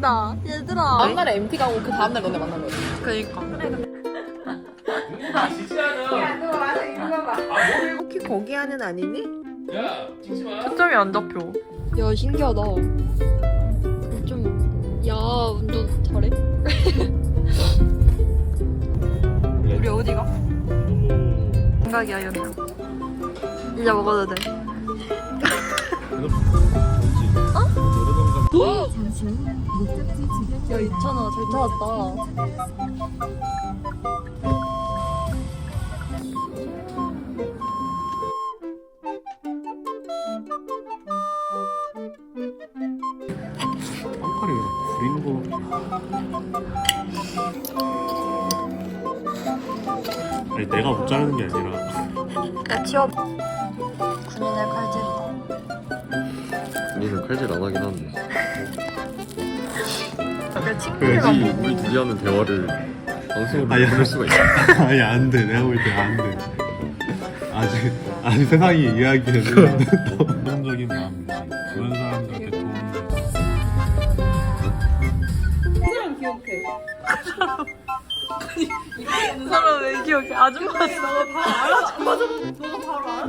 웃긴다. 얘들아. 다음날에 MT 가고 그 다음날 너네 만난 거지. 그니까. 혹시 거기 안은 아니니? 야, 찍지 마. 초점이 안 잡혀. 야, 신기하다. 좀, 야, 운전 잘해? 우리 어디가? 생각이야, 연우. 이제 먹어도 돼. 야, 있잖아. 잘 찾았다. 빵파리 구린 거. 아니 내가 못 자르는 게 아니라 야, 치워. 군인의 칼질이다. 우리는 칼질 안 하긴 하는데 야, 왜지 친구들만 우리 둘이 하는 대화를 방송으로 아니, 보낼 수가 있어 아니 안 돼 내가 볼 때 안 돼 아직 아니 세상이 이야기해도 긍정적인 마음이지 그런 사람들한테 도움이 사람 왜 기억해? 아줌마. 너가 바로 알아. 맞아. 너가 바로 알아.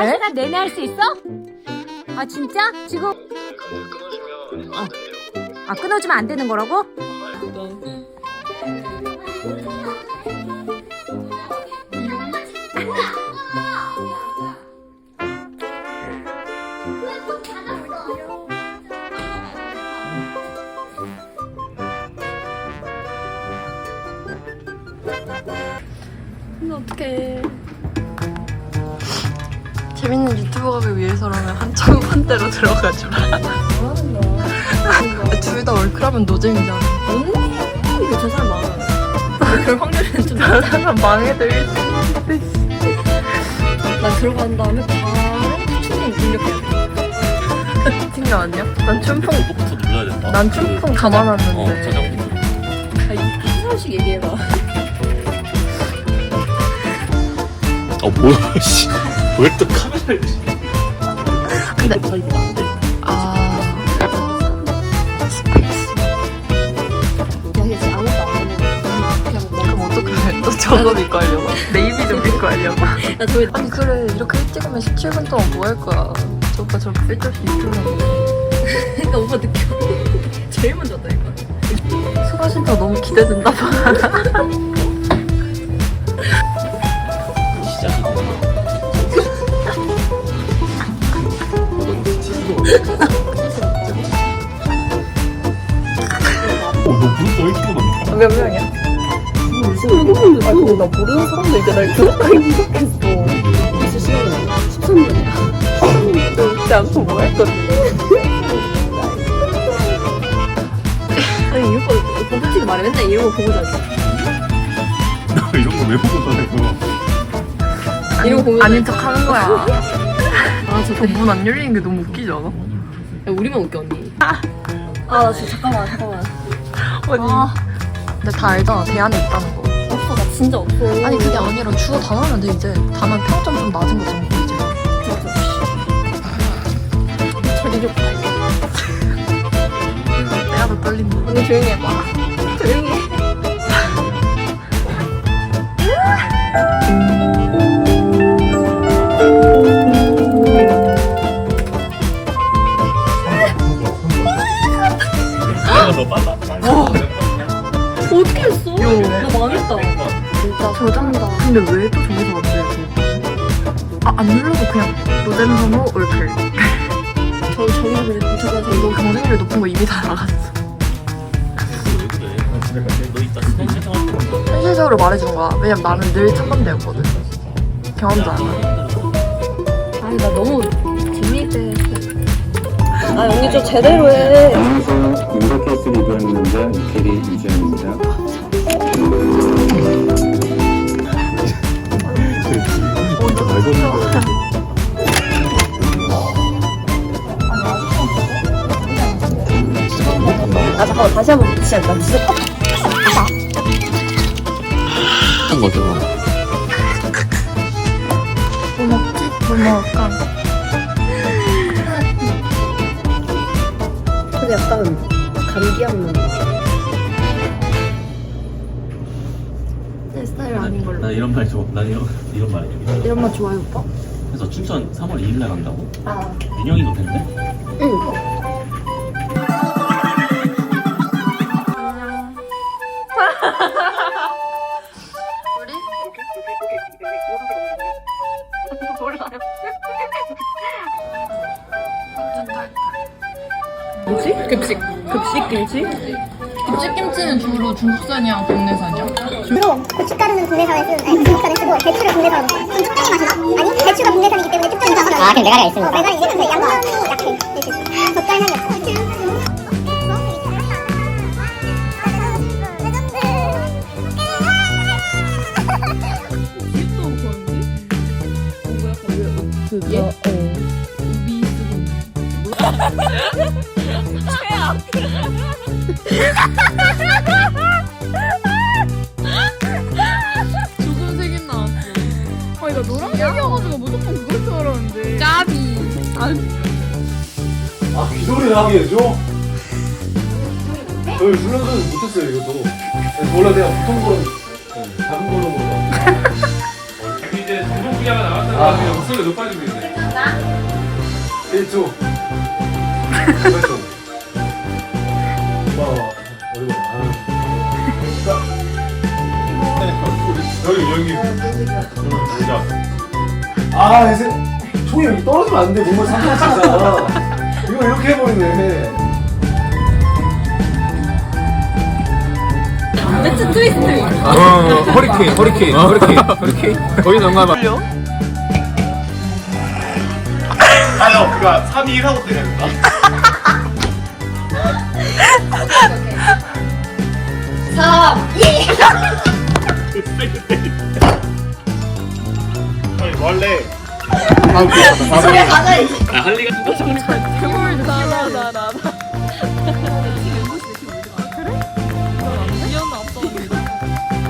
한 시간 내내 할 수 있어? 아 진짜? 지금 어. 아 끊어주면 안 되는 거라고? 어떡해. 유튜버 가기 위해서라면 한참 한대로 들어가주라. 둘다 월클하면 노잼이잖아. 언니! 이거 저 사람 많아. 그럴 확률은 좀. 저 사람 망해도 1등인데. 나 들어간 다음에 바로 춤풍 공격해야 돼. 튕겨 아니야? 난 춤풍, 그거부터 눌러야 된다 난 춤풍 감아놨는데. 어 저장 한 사람씩 얘기해봐. 어 뭐야 씨. 왜 또 카메라를 근데- 아. 아무것도 안 하는 그럼 어떡해? 또 저거 믿고 하려고? 네이비 좀 믿고 하려고? 나 저기 아니 그래 이렇게 일찍 하면 17분 동안 뭐 할 거야 저 오빠 저렇게 쓸데없이 유튜브하고 그러니까 오빠 느껴 제일 먼저 왔다 이거 수가신터 너무 기대된다 몇 명이야? 아니 나 모르는 사람도 이제 날 기억하기 시작했어. 벌써 시간이 13분이야 진짜 않고 뭐할 건데 아니 이거 오빠 솔직히 말해. 맨날 이런 거 보고 자지 너 이런 거 왜 보고 다녀? 이런 거 보면 아닌 척 하는 거야. 아 저 문안 열리는 게 너무 웃기지 않아? 야, 우리만 웃겨 언니. 아 나 진짜 잠깐만 잠깐만. 아니. 아 근데 다 알잖아. 대안에 있다는 거. 없어 나 진짜 없어. 아니 그게 아니라 주어 단어면 돼 이제. 다만 평점 좀 낮은 거 정도 이제. 저리 좀 내가 더 떨린다. 언니 조용히 해봐. 조용히 해 저 저기서 그래 도착하서 너 경쟁률 높은 거 이미 다 나갔어 너 이따 현실적으로 말해준 거야 왜냐면 나는 늘첫 번째였거든 경험자야 아니 나 너무 재미있게 아 언니 좀 제대로 해 안녕하세요. 윤석 케이스 리뷰했는데 대리 이주연입니다. 어 다시 한번 시작 나 진짜 컵 한 거죠. 뭐 먹지? 뭐 먹을까? 근데 약간 감기 없는 내 스타일 아닌 걸로 나 이런 말 좋아. 나 이런 이런 말 해줘. 이런 맛 좋아해 오빠? 그래서 춘천 3월 2일 날 간다고? 아 민영이도 된대? 응 급식. 급식 김치? 급식 김치는 주로 중국산이야, 국내산이야? 주로 고춧가루는 국내산을 쓰는 아니 중국산을 쓰고 배추를 국내산으로 써요. 좀 특징이 맛이 나? 아니 배추가 국내산이기 때문에 특징이 나. 아 그럼 메가리가 있으니까. 메가리 이제 근데 양념이 약해. 이렇게 젓갈 향이 없어. 죽은 색이 나왔어. 아, 이거 노란색이어가지고 무조건 그걸 줄 알았는데. 까비. 아, 이 소리를 하게 해줘? 저희 훈련은 못했어요, 이것도. 원래 그냥 보통 건 네, 작은 걸로 먹어. 이제 정동 분야가 나왔다가 목소리가 높아지고 있네. 1초. 아, 이제 총이 여기 떨어지면 안 돼. 몸을 삼켜 진짜. 이거 이렇게 해버리네. 배추 트위스트. 어, 허리케인, 허리케인, 허리케인, 허리케인. 거기 넘가봐. 아요, 그니까 3, 2, 1 하고 때려야 된다. 아니, 원래. 아, 그렇다. 아, 할 리가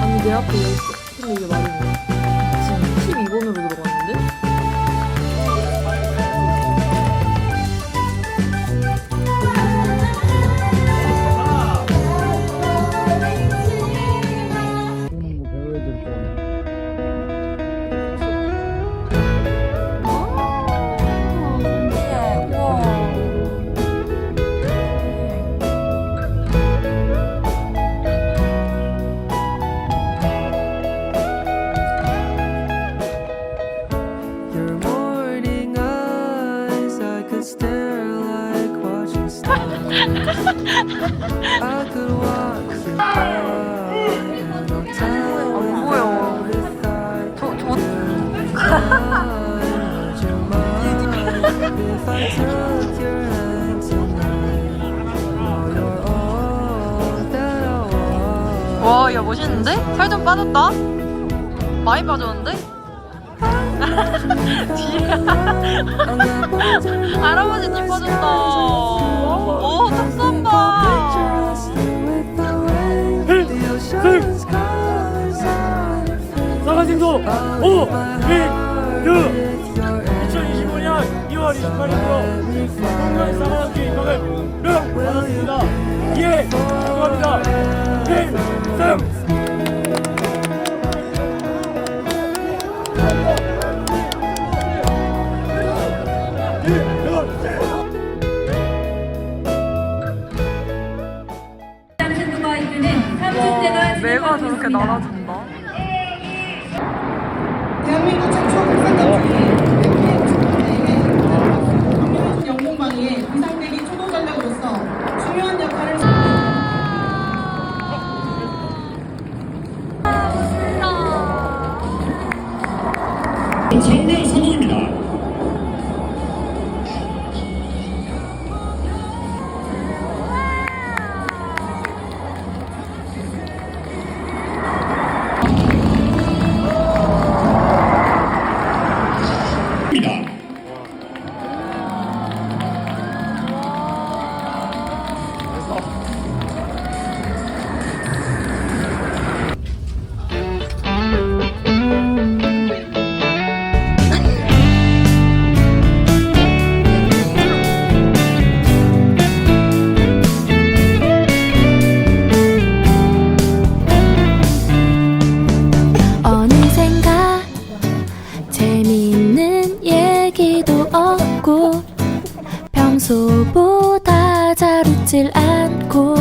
아니, 내 앞에 있어. 근데 이게 말이 뭐 와, 야, 멋있는데? 살 좀 빠졌다? 많이 빠졌는데? 뒤에. 할아버지 뒤 빠졌다. 오, 턱선 봐. 사과생소 5, 1, 6 2025년 2월 28일부로 공간 사과학교 입학을 명 받았습니다. 예, 축하합니다. 필승! 와, 매가 저렇게 날아준다. 정면 성공입니다. 보질 않고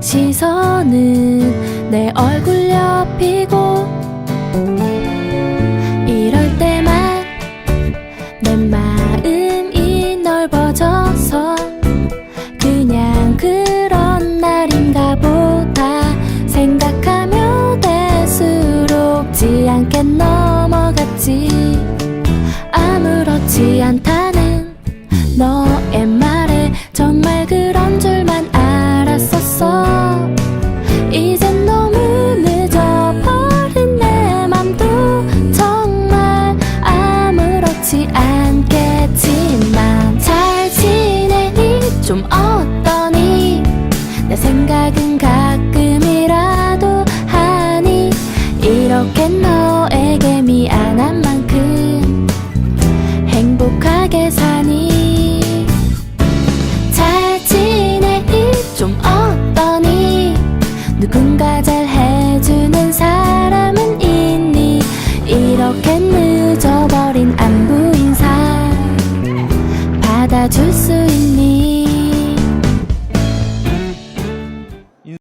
시선은 내 얼굴 착하게 사니